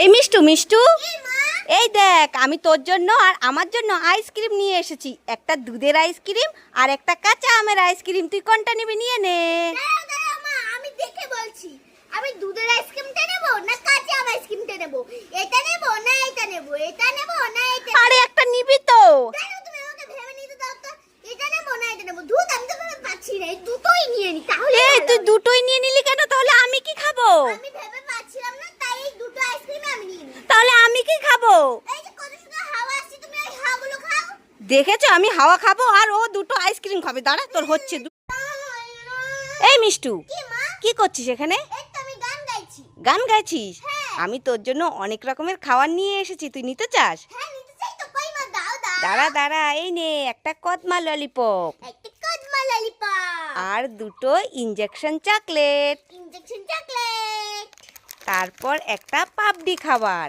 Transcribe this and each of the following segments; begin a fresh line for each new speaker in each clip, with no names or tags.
এই মিষ্টু মিষ্টু। এই দেখ আমি তোর জন্য আর আমার জন্য আইসক্রিম নিয়ে এসেছি। একটা দুধের আইসক্রিম আর একটা কাঁচা আমের আইসক্রিম তুই কোনটা নিবি? নিয়ে নে।
আমি দেখে বলছি। আমি দুধের আইসক্রিমটা নেব না কাঁচা আম আইসক্রিমটা নেব? এটা নেব না এটা নেব? এটা নেব না এটা
আরে একটা নিবি তো।
তুমি আমাকে ভেবে নিতে দাও তো। এটা নেব না এটা নেব? দুধ আমি তো পাচ্ছি না। দুটোই নিয়ে নি তাহলে
এই তুই দুটোই নিয়ে নিলি কেন তাহলে আমি কি খাব
আমি ভেবে পাচ্ছিলাম না তাই এই দুটো আইসক্রিম আমি নিয়ে নিই
তাহলে আমি কি খাব
এই যে কত সুন্দর হাওয়া আসছে তুমি ওই হাওয়াগুলো খাও।
দেখেছ? আমি হাওয়া খাব আর ও দুটো আইসক্রিম খাবে। দাঁড়া তোর হচ্ছে এই মিষ্টু
কি
করছিস এখানে?
গান
গাইছিস?
হ্যাঁ।
আমি তোর জন্য অনেক রকমের খাবার নিয়ে এসেছি। তুই নিতে চাস?
হ্যাঁ
দাঁড়া দাঁড়া এই নে একটা কদমা ললিপপ আর দুটো ইঞ্জেকশন চকলেট তারপর একটা পাপডি খাবার।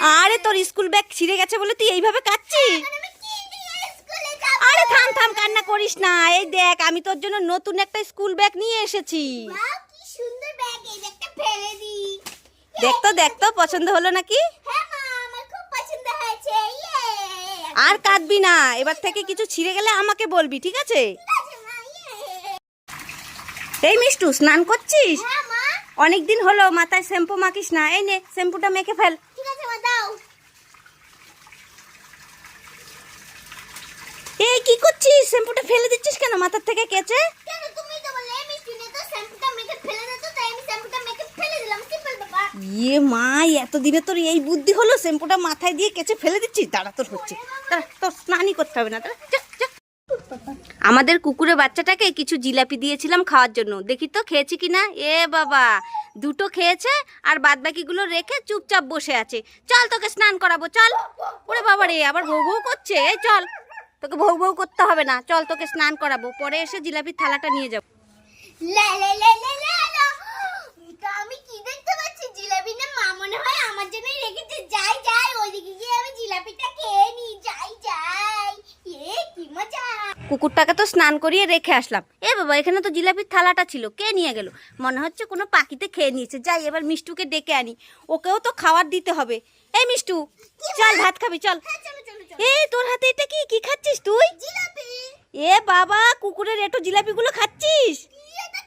আরে তোর স্কুল ব্যাগ ছিঁড়ে গেছে বলে তুই এইভাবে কাচ্ছিস আরে থাম থাম কান্না করিস না। এই দেখ আমি তোর জন্য নতুন একটা স্কুল ব্যাগ নিয়ে এসেছি।
ওয়াও কি সুন্দর ব্যাগ এই ব্যাগটা ফেলে দিই
দেখ তো দেখ তো পছন্দ হলো নাকি?
হ্যাঁ ইয়ে।
আর কাঁদবি না এবার থেকে কিছু ছিঁড়ে গেলে আমাকে বলবি ঠিক আছে?
ইয়ে।
এই মিষ্টু স্নান করছিস?
হ্যাঁ মা।
অনেক দিন হলো মাথায় শ্যাম্পু মাখিস না। এই নে শ্যাম্পুটা মেখে ফেল
ঠিক আছে মা দাও
এই কি করছিস? শ্যাম্পুটা ফেলে দিচ্ছিস কেন? মাথার থেকে কেচে?
কেন তুমি তো মিষ্টি নে তো শ্যাম্পুটা মেখে ফেলে তাই আমি শ্যাম্পুটা মেখে ফেলে দিলাম সিম্পল বাবা
ইয়ে মা এত দিনে তোর এই বুদ্ধি হলো শ্যাম্পুটা মাথায় দিয়ে কেচে ফেলে দিচ্ছিস? দাঁড়া তোর হচ্ছে। দাঁড়া তোর স্নানই করতে হবে না দাঁড়া। আমাদের কুকুরের বাচ্চাটাকে কিছু জিলাপি দিয়েছিলাম খাওয়ার জন্য। দেখি তো খেয়েছি কি না? এ বাবা দুটো খেয়েছে আর বাদ বাকিগুলো রেখে চুপচাপ বসে আছে। চল তোকে স্নান করাবো চল। ওরে বাবা রে আবার ভৌ করছে চল। তোকে ভৌ ভৌ করতে হবে না। চল তোকে স্নান করাবো, পরে এসে জিলাপির থালাটা নিয়ে যাব।
লা লা লা এটা আমি কি দেখতে পাচ্ছি জিলাপি না মা মনে হয় আমার জন্যই রেখেছে যাই যাই ওইদিকে গিয়ে আমি জিলাপিটা খেয়ে নি যাই যাই এ কি মজা
কুকুরটাকে তো স্নান করিয়ে রেখে আসলাম। এ বাবা এখানে তো জিলাপির থালাটা ছিল কে নিয়ে গেল? মনে হচ্ছে কোনো পাখিতে খেয়ে নিয়েছে। যাই এবার মিষ্টুকে ডেকে আনি। ওকেও তো খাবার দিতে হবে। এই মিষ্টু চল ভাত খাবি চল।
হ্যাঁ
এই তোর হাতে এটা কি? কি খাচ্ছিস তুই? এ বাবা কুকুরের এটো জিলাপিগুলো খাচ্ছিস?
এটা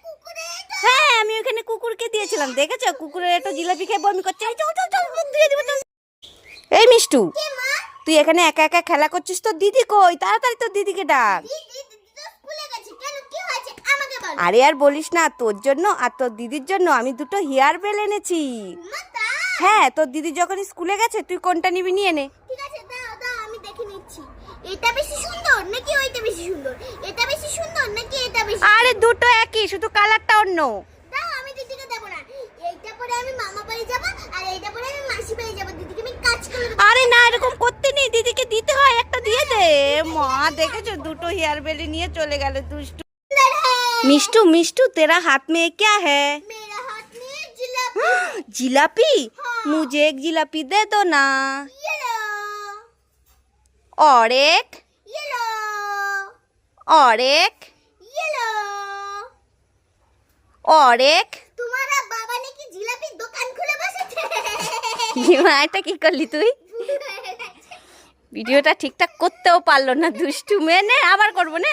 হ্যাঁ আমি ওখানে কুকুরকে দিয়েছিলাম দেখেছ? কুকুরের এটো জিলাপি খেয়ে বমি করছে। এই চল চল চল মুখ ধুয়ে দিব এই মিষ্টু তুই এখানে একা একা খেলা করছিস? তোর দিদি কই? তাড়াতাড়ি তোর দিদিকে ডাক। আরে আর বলিস না তোর জন্য আর তোর দিদির জন্য আমি দুটো হেয়ার বেল এনেছি। হ্যাঁ তোর দিদি যখন স্কুলে গেছে তুই কোনটা নিবি? নিয়ে নে।
ঠিক আছে দাও দাও আমি দেখে নিচ্ছি। এটা বেশি সুন্দর নাকি ওইটা বেশি সুন্দর? এটা বেশি সুন্দর নাকি এটা বেশি
আরে দুটো একই শুধু কালারটা অন্য।
দাও আমি দিদিকে দেবো না। এইটা পরে আমি মামা বাড়ি যাব আর এইটা পরে আমি মাসি বাড়ি যাব। দিদিকে আমি কাজ করে দেবো
আরে না এরকম করতে নেই দিদিকে দিতে হয় একটা দিয়ে দে মা দেখেছো দুটো হেয়ার বেলি নিয়ে চলে গেল দুষ্টু
सुंदर है
मिष्टू मिष्टू तेरा हाथ में क्या है
मेरा हाथ में जिलापी
जिलापी
हाँ।
मुझे एक जिलापी दे दो ना
ये लो
और एक
ये लो
और एक
ये लो
और एक
तुम्हारा बाबा ने की जिलापी दुकान खुले बसे थे
মা এটা কি করলি তুই? ভিডিওটা ঠিকঠাক করতেও পারল না দুষ্টু মেনে নে আবার করব নে।